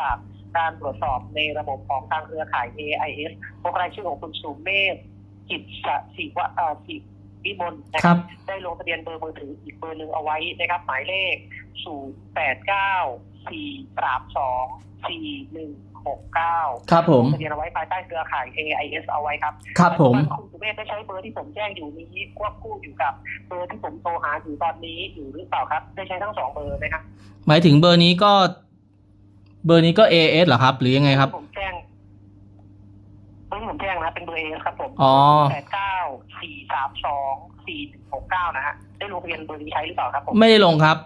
จากการตรวจสอบในระบบของทางเครือข่าย AIS พบรายชื่อของคุณสุเมธจิตสศิวะเอ่อศิวิมลนะคครัรับบได้ลงทะเบียนเบอร์มือถืออีกเบอร์หนึ่งเอาไว้นะครับ หมายเลข 0 8 9 4 3 2 4 1 6 9 ครับผมลงทะเบียนเอาไว้ภายใต้เครือข่าย AIS เอาไว้ครับ ครับผมปัจจุบันคุณสุเมธได้ใช้เบอร์ที่ผมแจ้งอยู่นี้ควบคู่อยู่กับเบอร์ที่ผมโทรหาอยู่ตอนนี้อยู่หรือเปล่าครับ ได้ใช้ทั้งสองเบอร์ไหมครับ หมายถึงเบอร์นี้ก็ เบอร์นี้ก็ AS เหรอครับ หรือยังไงครับ ผมแจ้งเบอร์ที่ผมแจ้งนะเป็นเบอร์เอครับผมอ๋อ แปดเก้าสี่สามสองสี่หกเก้านะฮะได้ลงทะเบียนเบอร์นี้ใช้หรือเปล่าครับผมไม่ได้ลงครับ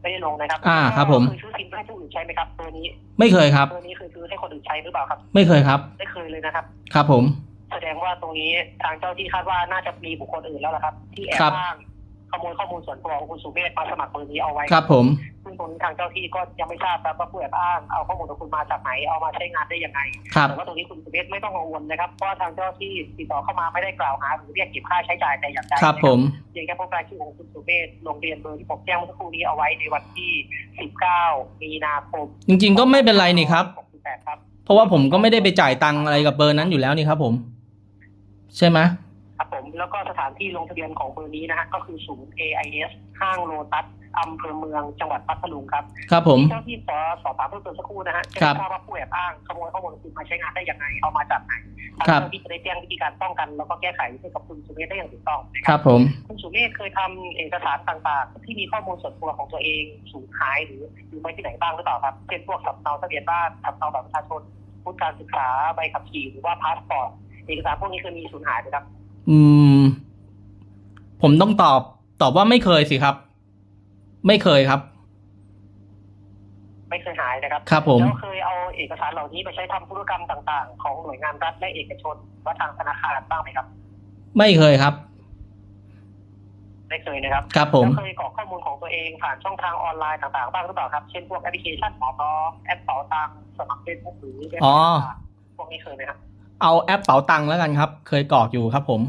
ไม่ได้ลงนะครับอ่าครับผมเคยซื้อซิมให้ผู้อื่นใช้ไหมครับเบอร์นี้ไม่เคยครับ เบอร์นี้เคยซื้อให้คนอื่นใช้หรือเปล่าครับ ไม่เคยครับ ไม่เคยเลยนะครับ ครับผม แสดงว่าตรงนี้ทางเจ้าที่คาดว่าน่าจะมีบุคคลอื่นแล้วล่ะครับ ที่แอบครับ อ้าง ขโมยข้อมูลส่วนตัวของคุณสุเมธมาสมัครเบอร์นี้เอาไว้ครับผมซึ่งตรงนี้ทางเจ้าที่ก็ยังไม่ทราบครับว่าผู้แอบอ้างเอาข้อมูลของคุณมาจากไหนเอามาใช้งานได้ยังไงครับแต่ว่าตรงนี้คุณสุเมธไม่ต้องกังวลนะครับเพราะว่าทางเจ้าที่ติดต่อเข้ามาไม่ได้กล่าวหาหรือเรียกเก็บค่าใช้จ่ายแต่อย่างใดครับผมเพียงแค่พบรายชื่อของคุณสุเมธลงเรียนเบอร์ที่ผมแจ้งเมื่อสักครู่นี้เอาไว้ในวันที่ 19 มีนาคม จริง ๆ ก็ไม่เป็นไรนี่ครับ68ครับเพราะว่าผมก็ไม่ได้ไปจ่ายตังค์อะไรกับเบอร์นั้นอยู่แล้วนี่ครับ ผม ใช่ไหม ครับผมแล้วก็สถานที่ลงทะเบียนของเบอร์นี้นะฮะก็คือศูนย์ AIS ห้างโลตัสอำเภอเมืองจังหวัดพัทลุงครับครับผมเจ้าที่ขอสอบถามเพิ่มเติมสักครู่นะฮะจะครับทราบว่าผู้แอบอ้างขโมยข้อมูลของคุณมาใช้งานได้ยังไงเอามาจากไหนทางครับเจ้าที่จะได้แจ้งวิธีการป้องกัน แล้วก็แก้ไขให้กับคุณสุเมธได้อย่างถูกต้องนะคครัรับบผมคุณสุเมธเคยทำเอกสารต่างๆ ที่มีข้อมูลส่วนตัวของตัวเองสูญหายหรือหรือไม่ที่ไหนบ้างหรือเปล่าครับเช่นพวกสำเนาทะเบียนบ้านสำเนาบัตรประชาชนพุทธการศึกษาใบขับขี่หรือว่าพาสปอร์ตเอกสารพวกนี้เคยมีสูญหายไหมครับ อืม ผมต้องตอบ ตอบว่าไม่เคยสิครับ ไม่เคยครับ ไม่เคยหายนะครับครับผม แล้วเคยเอาเอกสารเหล่านี้ไปใช้ทำธุรกรรมต่างๆ ของหน่วยงานรัฐและเอกชนว่าทางธนาคารบ้างไหมครับ ไม่เคยครับ ไม่เคยนะครับ ครับผม แล้วเคยกรอกข้อมูลของตัวเองผ่านช่องทางออนไลน์ต่างๆ บ้างหรือเปล่าครับ เช่นพวกแอปพลิเคชันหมอพร้อมแอปเป๋าตังค์สมัครเฟซบุ๊กหรือเว็บไซต์อ๋อต่างๆพวกนี้เคยไหมครับ เอาแอปเป๋าตังค์แล้วกันครับ เคยกรอกอยู่ครับผม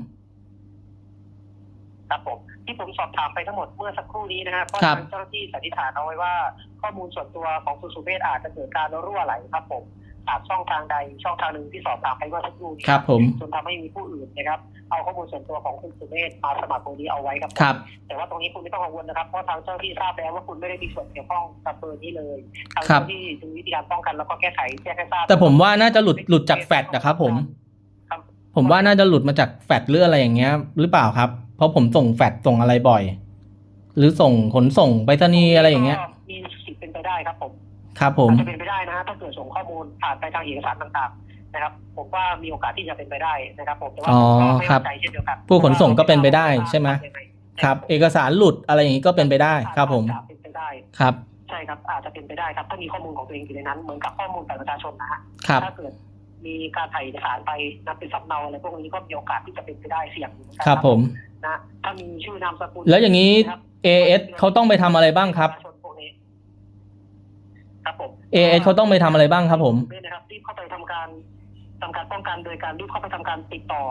ครับผมที่ผมสอบถามไปทั้งหมดเมื่อสักครู่นี้นะครับก็ครับทางเจ้าหน้าที่สันนิษฐานเอาไว้ว่า ข้อมูลส่วนตัวของคุณสุเมธอาจจะเกิดการรั่วไหลครับผม จากช่องทางใดช่องทางหนึ่งที่สอบถามไปเมื่อสักครู่นี้ครับผมจนทำให้มีผู้อื่นนะครับ เอาข้อมูลส่วนตัวของคุณสุเมธมาสมัครเบอร์นี้เอาไว้ครับผมครับ แต่ว่าตรงนี้คุณไม่ต้องกังวลนะครับเพราะทางเจ้าหน้าที่ทราบแล้วว่าคุณไม่ได้มีส่วนเกี่ยวข้องกับเบอร์นี้เลยทางครัเจ้าบหน้าที่จะมีวิธีการป้องกันแล้วก็แก้ไขแจ้งให้ทราบแต่ผมว่าน่าจะหลุดหลุดจากแฟดนะครับผมครับผมว่าน่าจะหลุดมาจากแฟดหรืออะไรอย่างเงี้ย หรือเปล่าครับ เพราะผมส่งแฟดส่งอะไรบ่อย หรือส่งขนส่งไปรษณีย์อะไรอย่างเงี้ยก็มีสิทธิ์เป็นไปได้ครับผม ครับผมอาจจะเป็นไปได้นะฮะถ้าเกิดส่งข้อมูลผ่านไปทางเอกสารต่างๆนะครับ ผมว่ามีโอกาสที่จะเป็นไปได้นะครับ ผมแต่ว่าอ๋อผมก็ไม่ครับมั่นใจเช่นเดียวกันผู้ขนส่งก็เป็นไปได้ใช่ไหมยังงครับ เอกสารหลุดอะไรอย่างงี้ก็เป็นไปได้ครับผมอาจจะเป็นไปได้ครับใช่ครับอาจจะเป็นไปได้ครับถ้ามีข้อมูลของตัวเองอยู่ในนั้นเหมือนกับข้อมูลบัตรประชาชนนะฮะครับถ้าเกิดมีการถ่ายเอกสารไปนะเป็นสำเนาอะไรพวกนี้ก็มีโอกาสที่จะเป็นไปได้เสี่ยงอยู่เหมือนกันครับผมนะถ้ามีชื่อนามสกุลแล้วอย่างนี้ครับ AS เขาต้องไปทำอะไรบ้างครับ ปะชาชนพวกนี้ ครับผม AS เขาต้องไปทำอะไรบ้างครับผมด้วยนะครับรีบเข้าไปทำการทำการป้องกันโดยการรีบเข้าไปทำการติดต่อ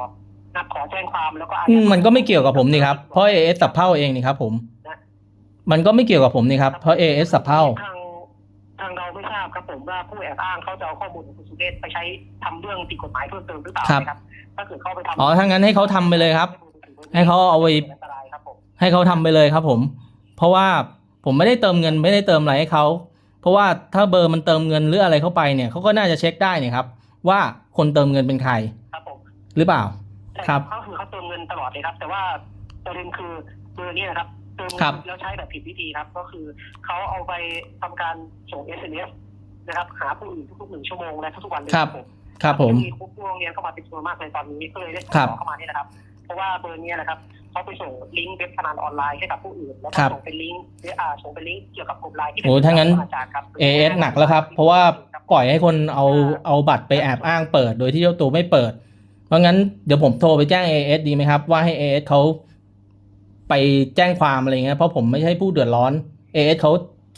นัดขอแจ้งความแล้วก็อายัดอืมมันก็ไม่เกี่ยวกับผมนี่ครับเพราะ AS สับเพ่าเองนี่ครับผมมันก็ไม่เกี่ยวกับผมนี่ครับเพราะ AS สับเพ่าทางทางเราไม่ทราบครับผมว่าผู้แอบอ้างเขาจะเอาข้อมูลของคุณสุเดชไปใช้ทำเรื่องผิดกฎหมายเพิ่มเติมหรือเปล่าครับนะครับถ้าเกิดเขาไปทำอ๋อถ้างั้นให้เขาทำไปเลยครับ ให้เขาเอาไปอันตรายครับผมให้เขาทำไปเลยครับผม เพราะว่าผมไม่ได้เติมเงินไม่ได้เติมอะไรให้เขา เพราะว่าถ้าเบอร์มันเติมเงินหรืออะไรเข้าไปเนี่ยเขาก็น่าจะเช็คได้เนี่ยครับ ว่าคนเติมเงินเป็นใครครับผมหรือเปล่าใช่ครับก็คือเขาเติมเงินตลอดเลยครับ แต่ว่าประเด็นคือเบอร์เนี้นะครับเติมครัเงิบนแล้วใช้แบบผิดวิธีครับ ก็คือเขาเอาไปทำการส่ง SMS นะครับ หาผู้อื่นทุกๆหนึ่งชั่วโมงและทุกๆวันเลยครับผมครับผมมีคุกโรงเรียนเข้ามาเป็นจำนวนมากเลยตอนนี้ก็เลยได้ติดครัต่บอเข้ามานี่นะครับ เพราะว่าเบอร์เนี้ยนะครับ เขาไปส่งลิงก์เว็บพนันออนไลน์ให้กับผู้อื่นแล้วก็ครับส่งเป็นลิงก์หรืออ่าส่งเป็นลิงก์เกี่ยวกับกลุ่มไลน์ที่เป็โอ้ถ้างั้นอาจารย์ครับ AS หนักแล้วครับ เพราะว่าปล่อยให้คนเอาเอาบัตรไปแอบอ้างเปิด โดยที่เจ้าตัวไม่เปิด เพราะงั้นเดี๋ยวผมโทรไปแจ้ง AS ดีไหมครับ ว่าให้ AS เขาไปแจ้งความอะไรเงี้ยเพราะผมไม่ใช่ผู้เดือดร้อน AS เขา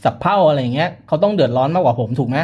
สับเพ่าอะไรเงี้ยเขาต้องเดือดร้อนมากกว่าผมถูกไหม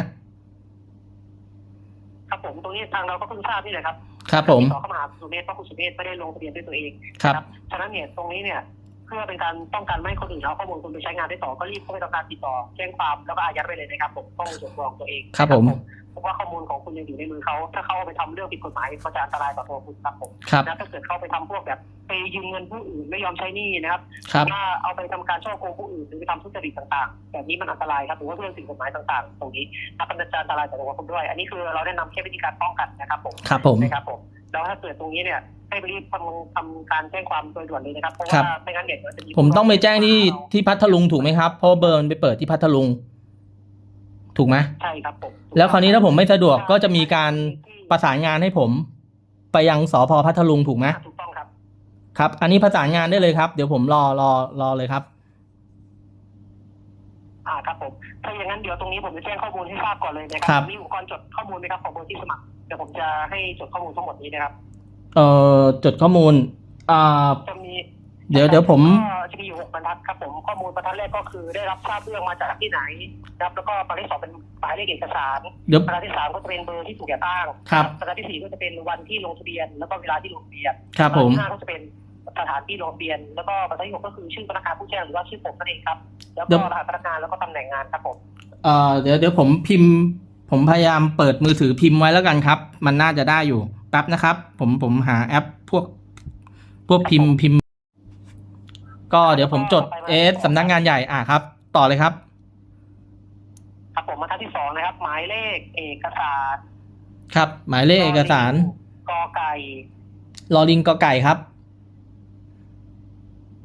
ครับผมตรงนี้ทางเราก็เพิ่งทราบนี่แหละครับ ครับผมติดต่อเข้ามาหาคุณสุเมธเพราะคุณสุเมธไม่ได้ลงทะเบียนด้วยตัวเองครับฉะนั้นเนี่ยตรงนี้เนี่ยเพื่อเป็นการป้องกันไม่ให้คนอื่นเอาข้อมูลคุณไปใช้งานได้ต่อก็รีบเข้าไปทำการติดต่อแจ้งความแล้วก็อายัดไปเลยนะครับผมข้อมูลส่วนตัวของตัวเองครับผม เพราะว่าข้อมูลของคุณยังอยู่ในมือเขา ถ้าเขาเอาไปทำเรื่องผิดกฎหมายก็จะอันตรายต่อตัวคุณครับผมครับแล้วถ้าเกิดเขาไปทำพวกแบบไปยืมเงินผู้อื่นไม่ยอมใช้หนี้นะครับครับถ้าเอาไปทำการช่อโกงผู้อื่นหรือไปทำทุจริตต่างๆ แบบนี้มันอันตรายครับหรือว่าเรื่องสิ่งกฎหมายต่างๆ ตรงนี้ถ้าเป็นจะอันตรายต่อตัวคุณด้วย อันนี้คือเราแนะนำแค่วิธีการป้องกันนะครับผมครับผมนะครับผมแล้วถ้าเกิดตรงนี้เนี่ยให้รีบทำทำการแจ้งความโดยด่วนเลยนะครับเพราะครัว่าบไม่งั้นเดี๋ยวจะมีผมต้องไปแจ้งที่ที่พัทลุงถูกไหมครับเพราะว่าเบอร์มันไปเปิดที่พัทลุง ถูกไหมใช่ครับผม แล้วคราวนี้ถ้าผมไม่สะดวกก็จะมีการประสานงานให้ผม ไปยังสพพัทลุงถูกไหมถูกต้องครับ ครับ อันนี้ประสานงานได้เลยครับ เดี๋ยวผมรอรอรอเลยครับ อ่าครับผมถ้าอย่างนั้นเดี๋ยวตรงนี้ผมจะแจ้งข้อมูลให้ทราบก่อนเลยนะคครัรับมีอุปกรณ์จดข้อมูลไหมครับของเบอร์ที่สมัครเดี๋ยวผมจะให้จดข้อมูลทั้งหมดนี้นะครับ เอ่อจดข้อมูลอ่าจะมี เดี๋ยวเดี๋ยวผมก็จะมีอยู่หกบรรทัดครับผมข้อมูลบรรทัดแรกก็คือได้รับทราบเรื่องมาจากที่ไหนนะครับแล้วก็บรรทัดที่สองเป็นหมายเลขเอกสารเดี๋ยวบรรทัดที่สามก็จะเป็นเบอร์ที่ถูกแอบอ้างครับบรรทัดที่สี่ก็จะเป็นวันที่ลงทะเบียน แล้วก็เวลาที่ลงทะเบียนครับผมบรรทัดที่ห้าก็จะเป็นสถานที่ลงทะเบียน แล้วก็บรรทัดที่หกก็คือชื่อพนักงานผู้แจ้งหรือว่าชื่อผมนั่นเองครับ แล้วเดี๋ก็ยวรหัสพนักงานแล้วก็ตำแหน่งงานครับผมเอ่อเดี๋ยวเดี๋ยวผมพิมพ์ ผมพยายามเปิดมือถือพิมพ์ไว้แล้วกันครับ มันน่าจะได้อยู่แป๊บนะครับ ผมผมหาแอปพวก พวกพิมพ์พิมพ์ ก็เดี๋ยวผมจดเอสสำนักงานใหญ่อะครับ ต่อเลยครับ ครับผมบรรทัดที่สองนะครับ หมายเลขเอกสาร ครับ หมายเลขเอกสารกอไก่ลอลิงกอไก่ครับ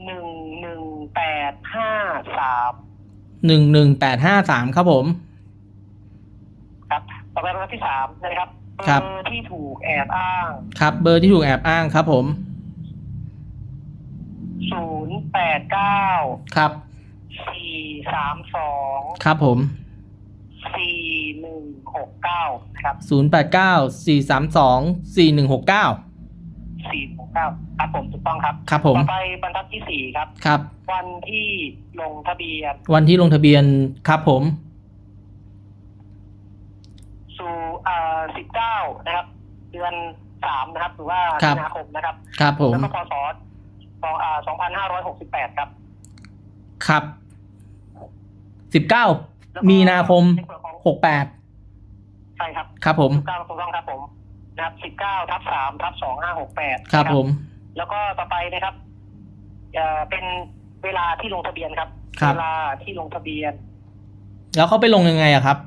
หนึ่งหนึ่งแปดห้าสามหนึ่งหนึ่งแปดห้าสามครับผม ครับ ต่อไปบรรทัดที่สามนะครับ เบครับอร์ที่ถูกแอบอ้าง ครับ เบอร์ที่ถูกแอบอ้างครับผม ศูนย์แปดเก้าครับสี่สามสองครับผมสี่หนึ่งหกเก้าครับศูนย์แปดเก้าสี่สามสองสี่หนึ่งหกเก้าสี่หกเก้าครับผมถูกต้องครับครับผมต่อไปบรรทัดที่สี่ครับ ครับ วันที่ลงทะเบียน วันที่ลงทะเบียนครับผมสู่อ่าสิบเก้านะครับ เดือนสามนะครับ หรือว่าครับมีนาคมนะครับ ครับผมแล้วก็พศ สองอ่าสองพันห้าร้อยหกสิบแปดครับครับสิบเก้าแล้วก็มีนาคมในส่วนของหกแปดใช่ครับครับผม สิบเก้าถูกต้องครับผมนะครับสิบเก้าทับสามทับสองห้าหกแปดครับผม แล้วก็ต่อไปนะครับเอ่อเป็นเวลาที่ลงทะเบียนครับครับ เวลาที่ลงทะเบียน แล้วเขาไปลงยังไงอะครับ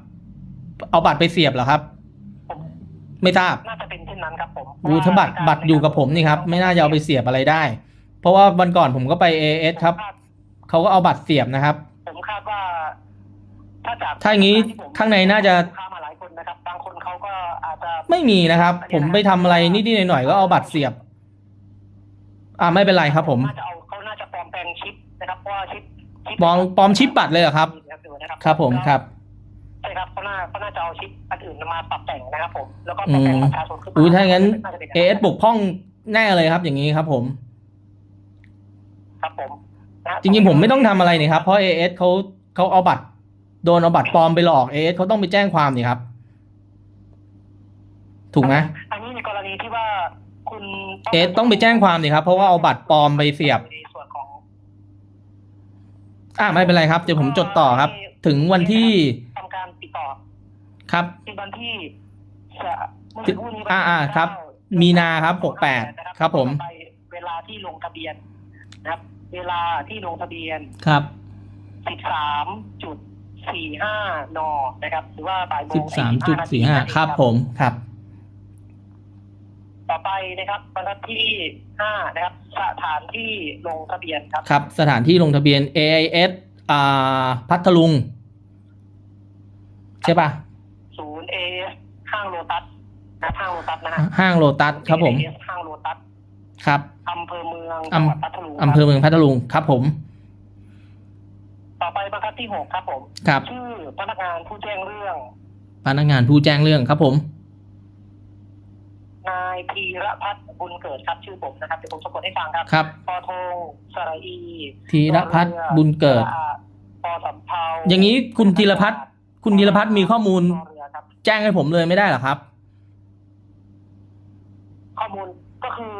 เอาบัตรไปเสียบเหรอครับ ผมไม่ทราบน่าจะเป็นเช่นนั้นครับผมดูถ้าบัตรบัตรอยู่กับผมนี่ครับ ไม่น่าจะเอาไปเสียบอะไรได้ เพราะว่าวันก่อนผมก็ไปเอเอสครับ เขาก็เอาบัตรเสียบนะครับ ผมคาดว่า ถ้าจากถ้าอย่างนี้ที่ผมข้างในน่าจะลูกค้ามาหลายคนนะครับบางคนเขาก็อาจจะไม่มีนะครับ ผมไปทำอะไรนิดๆหน่อยๆก็เอาบัตรเสียบ อ่าไม่เป็นไรครับ ผมน่าจะเอาเขาน่าจะปลอมแปลงชิปนะครับเพราะว่าชิปชิปปลอมปลอมชิปบัตรเลยเหรอครับ ครับ ผมครับใช่ครับเขาน่าเขาน่าจะเอาชิปอันอื่นมาปรับแต่งนะครับผม แล้วก็ปรับแต่งประชาชนขึ้นมาอุ้ยถ้างั้นจะป็เอสบกพร่องแน่เลยครับ อย่างนี้ครับ ผม ครับผมนะจริงๆผมไม่ต้องทำอะไรนี่ครับ เพราะเอเอสเขาเขาเอาบัตรโดนเอาบัตรปลอมไปหลอกเอเอสเขาต้องไปแจ้งความนี่ครับ ถูกไหมอันนี้ในกรณีที่ว่าคุณเอสต้องไปแจ้งความนี่ครับ เพราะว่าเอาบัตรปลอมไปเสียบ ในส่วนของ อ่าไม่เป็นไรครับ เดี๋ยวผมจดต่อครับ ถึงวันที่ทำการติดต่อครับ เป็นวันที่จะเมื่อสักครู่นี้อ่าอ่าครับวันที่มีนาครับหกแปดนะครับครับผมไปเวลาที่ลงทะเบียน นะครับ เวลาที่ลงทะเบียนครับสิบสามจุดสี่ห้านนะครับ หรือว่าบ่ายโมสิงบสามจุดสี่ห้าครับผมครับต่อไปนะครับบรรทัดที่ห้านะครับ สถานที่ลงทะเบียนครับ ครับ สถานที่ลงทะเบียน AIS อ่าพัทลุง ใช่ปะศูนย์เอห้างโลตัสนะห้างโลตัสนะฮะห้างโลตัสครับผม AS ห้างโลตัส ครับอำเภอเมืองอำจังหวัดพัทลุงอำเภอเมืองพัทลุงครับผม ต่อไปบรรทัดที่หกครับผมครับชื่อพนักงานผู้แจ้งเรื่อง พนักงานผู้แจ้งเรื่องครับผม นายพีรพัฒน์บุญเกิดครับชื่อผมนะครับเดี๋ยวผมสะกดให้ฟังครับครับปอทงสระอีธีรพัฒน์บุญเกิดปอสำเภาอย่างนี้คุณธีรพัฒน์คุณธีรพัฒน์มีข้อมูลรอเรือครับแจ้งให้ผมเลยไม่ได้เหรอครับ ข้อมูล ก็คือ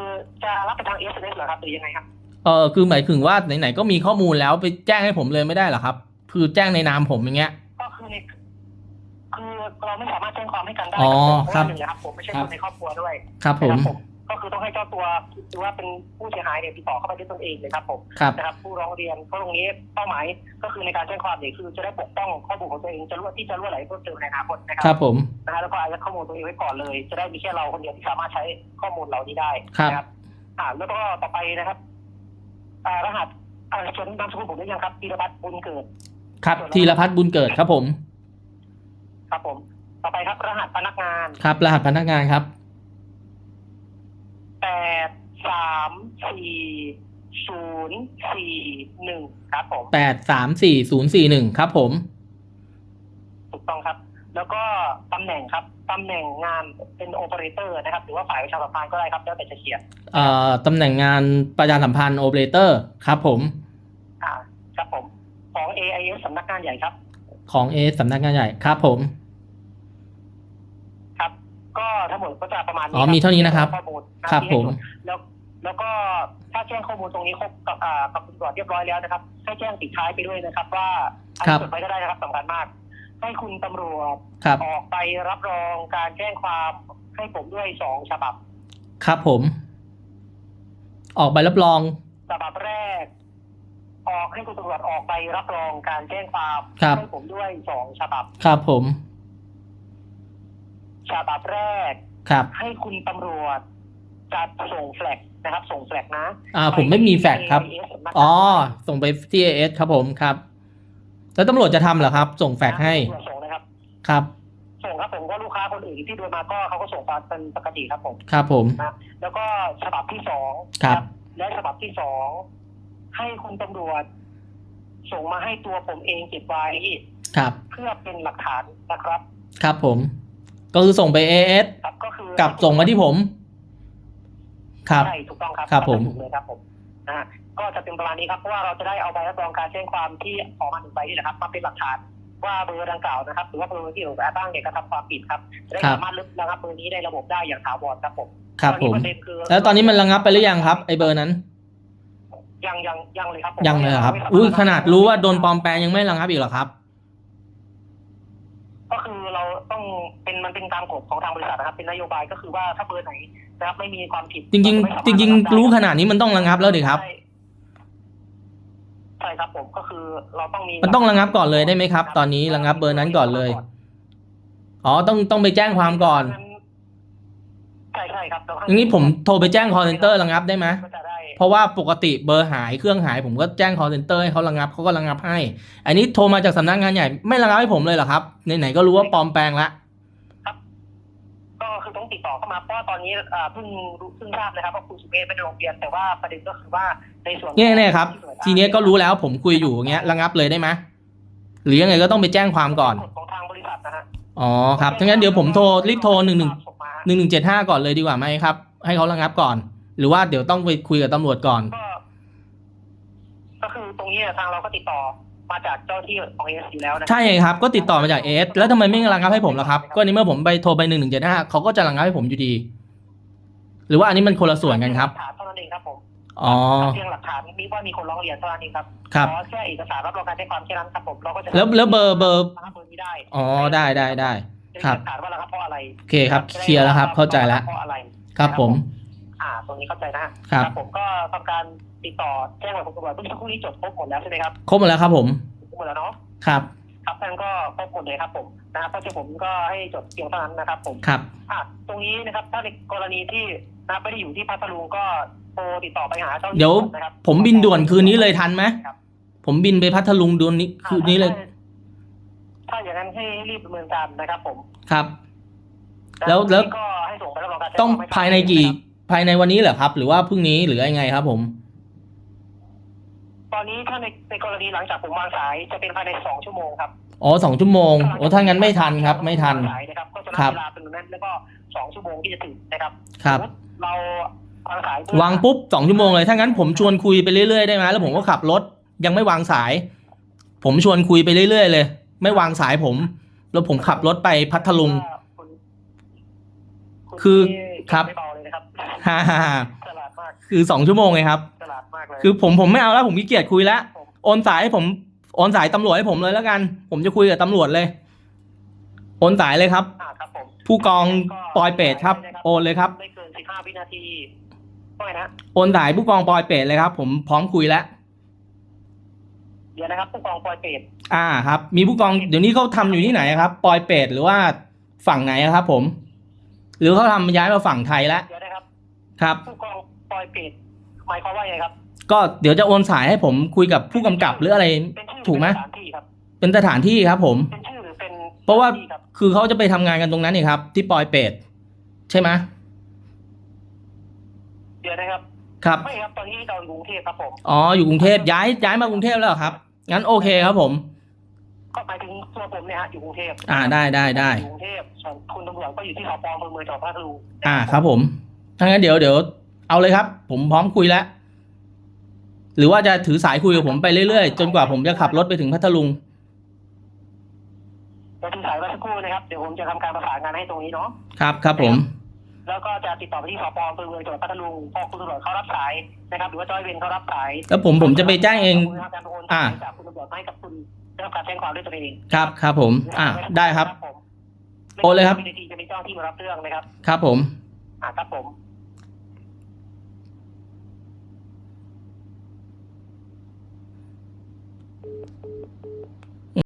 จะรับไปทางเอสเอเหรอครับหรือยังไงครับ เออคือหมายถึงว่าไหนๆก็มีข้อมูลแล้วไปแจ้งให้ผมเลยไม่ได้เหรอครับ คือแจ้งในนามผมอย่างเงี้ย ก็คือในคือเราไม่สามารถแจ้งความให้กันได้อ๋อเพาะว่าครับหนึ่งนะครับผมไม่ใช่ครัคบนในครอบครัวด้วยครับผม นะครับ ก็คือต้องให้เจ้าตัวหรือว่าเป็นผู้เสียหายเนี่ยติดต่อเข้าไปด้วยตนเองเลยครับผมครับนะครับ ผู้ร้องเรียนเพราะตรงนี้เป้าหมายก็คือในการแจ้งความเนี่ยคือจะได้ปกป้องข้อมูลของตัวเองจะรู้ว่าที่จะรู้อะไรเพิ่มเติมในอนาคตนะคครัรับผมนะฮะแล้วก็อายัดข้อมูลตัวเองไว้ก่อนเลย จะได้มีแค่เราคนเดียวที่สามารถใช้ข้อมูลเหล่านี้ได้ครับนะอ่าแล้วก็ต่อไปนะครับอ่ารหัสอ่าส่วนนามสกุลผมได้ยังครับธีรพัฒน์บุญเกิด ครับธีรพัฒน์บุญเกิดครับผม ครับผม ต่อไปครับรหัสพนักงานครับ รหัสพนักงานครับ แปดสามสี่ศูนย์สี่หนึ่งครับผมแปดสามสี่ศูนย์สี่หนึ่งครับผม ถูกต้องครับ แล้วก็ตำแหน่งครับตำแหน่งงานเป็นโอเปอเรเตอร์นะครับ หรือว่าฝ่ายประชาสัมพันธ์ก็ได้ครับแล้วแต่จะเขียนเอ่อตำแหน่งงานประชาสัมพันธ์โอเปอเรเตอร์ครับผม อ่าครับผม ของ AIS สำนักงานใหญ่ครับ ของเอสำนักงานใหญ่ครับผมครับ ก็ทั้งหมดก็จะประมาณนี้อ๋อมีเท่านี้นะครับข้อมูลนะครับที่ผให้มตรวจแล้วแล้วก็ถ้าแจ้งข้อมูลตรงนี้ครบกับอ่ากับคุณตำรวจเรียบร้อยแล้วนะครับ ให้แจ้งติดท้ายไปด้วยนะครับ ว่าอันครันี้บจดไว้ก็ได้นะครับสำคัญมาก ให้คุณตำรวจครับออกไปรับรองการแจ้งความให้ผมด้วยสองฉบับ ครับผม ออกใบรับรองฉบับแรก ออกให้คุณตำรวจออกไปรับรองการแจ้งความครับให้ผมด้วยสองฉบับ ครับผม ฉบับแรก ครับ ให้คุณตำรวจจัดส่งแฟลกนะครับ ส่งแฟลกนะ อ่า ผมไม่มีแฟกซ์ครับไปที่ AIS สำนักงานอ๋อ ส่งไปที่เอสครับผมครับ แล้วตำรวจจะทำเหรอครับ ส่งแฟกซ์ให้ตำรวจส่งนะครับ ครับ ส่งครับผมก็ลูกค้าคนอื่นที่โดนมาก็เขาก็ส่งตามเป็นปกติครับผม ครับผมนะแล้วก็ฉบับที่สองครับ และฉบับที่สองให้คุณตำรวจ ส่งมาให้ตัวผมเองเก็บไว้ครับ เพื่อเป็นหลักฐานนะครับ ครับผม ก็คือส่งไปเอสครับก็คือกับส่งมาที่ผม ครับ ใช่ถูกต้องครับครับผม ถูกเลยครับผมนะฮะก็จะเป็นประมาณนี้ครับเพราะว่าเราจะได้เอาใบรับรองการแจ้งความที่ออกมาหนึ่งใบนี่แหละครับมาเป็นหลักฐานว่าเบอร์ดังกล่าวนะครับหรือว่าเบอร์ที่ถูกแอบอ้างเนี่ยกระทำความผิดครับจะได้ครับ สามารถลึกระงับเบอร์นี้ในระบบได้อย่างถาวรครับผมครับตอนผนี้ม ประเด็นคือแล้วตอนนี้มันระงับไปหรือยังครับไอเบอร์นั้น ยังยังยังเลยครับผมยังเลยเหรอครับไม่สมถอุ้ยขนาดรู้ว่าโดนปลอมแปลงยังไม่ระงับอีกเหรอครับก็คือเรา ต้องเป็นมันเป็นตามกฎของทางบริษัทนะครับ เป็นนโยบายก็คือว่าถ้าเบอร์ไหนนะครับไม่มีความผิดจริงเาๆก็จไม่สามารถริงบได้ๆรู้ขนาดนี้มันต้องระงับแล้วดิครับใช่ใช่ครับผมก็คือเราต้องมีมันต้องระงับก่อนเลยได้ไหมครับ ตอนนี้ระงับเบอร์นั้นก่อนเลยอ๋อต้องต้องไปแจ้งความก่อนใช่ใช่ครับแล้วอย่างนี้ผมโทรไปแจ้ง call center ระงับได้ไหมก็จะได้ เพราะว่าปกติเบอร์หายเครื่องหายผมก็แจ้ง call center ให้เขาระงับเขาก็ระงับให้ อันนี้โทรมาจากสำนักงานใหญ่ไม่ระงับให้ผมเลยเหรอครับไหนๆก็รู้ว่าปลอมแปลงละก็คือต้องติดต่อเข้ามาเพราะว่าตอนนี้อ่าเพิ่งรู้เพิ่งทราบนะครับว่าคุณสุเมธไม่ได้ลงเรียนแต่ว่าประเด็นก็คือว่าในส่วนเนี่ยเนี่ยครับ ทีเนี้ยก็รู้แล้วผมคุยอยู่อย่างเงี้ยระงับเลยได้ไหมหรือยังไงก็ต้องไปแจ้งความก่อนกฎของทางบริษัทนะฮะอ๋อครับถ้างั้นเดี๋ยวผมโทรรีบโทรหนึ่งหนึ่งส่มาหนึ่งหนึ่งเจ็ดห้าก่อนเลยดีกว่าไหมครับ ให้เขาระงับก่อน หรือว่าเดี๋ยวต้องไปคุยกับตำรวจก่อน ก็ก็คือตรงนี้ทางเราก็ติดต่อมาจากเจ้าที่ของเอสอยู่แล้วนะใช่ครับ ก็ติดต่อมาจากเอสแล้วทำไมไม่ระงับให้ผมล่ะครับ ก็ในเมื่อผมไปโทรไปหนึ่งหนึ่งเจ็ดห้าเขาก็จะระงับให้ผมอยู่ดี หรือว่าอันนี้มันคนละส่วนกันครับหลักฐานเท่านั้นเองครับผมอ๋อเพียงหลักฐานมีว่ามีคนร้องเรียนเท่านั้นเองครับครับขอแค่เอกสารรับรองการแจ้งความแค่นั้นครับผมเราก็จะแล้วแล้วเบอร์เบอร์ระงับเบอร์นี้ได้อ๋อได้ได้ได้เป็นครับหลักฐานว่าระงับเพราะอะไรโอเคครับเคลียร์แล้วครับ เข้าใจแล้วเพราะอะไรครับผม อ่า ตรงนี้เข้าใจนะครับ ผมก็ทำการติดต่อแจ้งกับคุณตำรวจเมื่อสักครู่นี้จบครบหมดแล้วใช่ไหมครับครบหมดแล้วครับผมครบหมดแล้วเนาะครับครับท่านก็ครบหมดเลยครับผมนะครับเพราะฉะนั้นผมก็ให้จดเพียงเท่านั้นนะครับ ผมครับอะตรงนี้นะครับ ถ้าในกรณีที่นะครับไม่ได้อยู่ที่พัทลุงก็โทรติดต่อไปหาเจ้าหน้าที่เดี๋ยวนะครับผมบินด่วนคืนนี้เลยทันไหมครับผมบินไปพัทลุงด่วนนี้คืนนี้เลย ถ้าอย่างนั้นให้รีบดำเนินการนะครับ ผมครับ แล้วแล้วก็ให้ส่งไปรับรองการแจ้ต้องควมให้ภายในกี่ ภายในวันนี้เหรอครับ หรือว่าพรุ่งนี้หรือยังไงครับ ผม ตอนนี้ถ้าในในกรณีหลังจากผมวางสายจะเป็นภายในสองชั่วโมงครับอ๋อสองชั่วโมงโอ้ถ้างั้นไม่ทันครับ ไม่ทันวางสายนะครับก็จะนัครับบเวลาเป็นนั้นแล้วก็สองชั่วโมงที่จะถึงนะครับครับสมมุติเราวางสายเพื่อวางปุ๊บสองชั่วโมงเลยถ้างั้นผมชวนคุยไปเรื่อยๆได้ไหมแล้วผมก็ขับรถยังไม่วางสาย ผมชวนคุยไปเรื่อยๆเลย ไม่วางสายผม แล้วผมขับรถไปพัทลุงว่าคุณณคือนี่ครับ ฮ่าฮ่าฮ่าฉลาดมากคือสองชั่วโมงไงครับ ฉลาดมากเลยคือผมผมไม่เอาแล้วผมขี้เกียจคุยแล้วผมโอนสายให้ผมโอนสายตำรวจให้ผมเลยแล้วกัน ผมจะคุยกับตำรวจเลยโอนสายเลยครับ อ่าครับผมผู้กองปอยเปรตครับ โอนเลยครับ ไม่เกินสิบห้าวินาทีว่าไงนะโอนสายผู้กองปอยเปรตเลยครับ ผมพร้อมคุยแล้วเดี๋ยวนะครับผู้กองปอยเปรตอ่าครับ มีผู้กองเดี๋ยวนี้เขาทำอยู่ที่ไหนครับ ปอยเปรตหรือว่าฝั่งไหนอะครับ ผม หรือเขาทำย้ายมาฝั่งไทยแล้ว เดี๋ยวนะ ครับครับ ผู้กองปอยเปรตหมายความว่าไงครับก็เดี๋ยวจะโอนสายให้ผมคุยกับผู้กำกับหรืออะไร เป็นชื่อถูกไหม เป็นสถานที่ครับ เป็นสถานที่ครับ ผม เป็นชื่อหรือเป็นเพราะว่า สถนที่ครับคือเขาจะไปทำงานกันตรงนั้นนี่ครับ ที่ปอยเปรตใช่ไหมเดี๋ยวนะครับ ครับ ไม่ครับตอนนี้เราอยู่กรุงเทพครับผม อ๋ออยู่กรุงเทพย้ายย้ายมากรุงเทพแล้วเหรอครับ งั้นโอเคครับผม ก็หมายถึงตัวผมเนี่ยฮะอยู่กรุงเทพอ่าได้ได้ได้ อยู่กรุงเทพส่วนคุณตำรวจก็อยู่ที่สพอำเภอเมืองจังหวัดพัทลุงอ่าครับผม ถ้างั้นเดี๋ยวเดี๋ยวเอาเลยครับ ผมพร้อมคุยแล้ว หรือว่าจะถือสายคุยกับผมไปเรื่อยๆ จนกว่าผมจะขับรถไปถึงพัทลุงเราถือสายไว้สักครู่นะครับ เดี๋ยวผมจะทำการประสานงานให้ตรงนี้เนาะ ครับครับผม แล้วก็จะติดต่อไปที่สพอำเภอเมืองจังหวัดพัทลุงพอคุณตำรวจเขารับสายนะครับ หรือว่าจอยเวรเขารับสายแล้วผมผมจะไปแจ้งเอง คุณทำการโอนอ่าสายจากคุณตำรวจมาให้กับคุณได้รับการแจ้งความด้วยตัวเองครับครับผม อ่าได้ครับผมโอนเลยครับไม่กี่วินาทีจะมีเจ้าหน้าที่มารับเรื่องนะครับ ครับผม อ่าครับผม どう?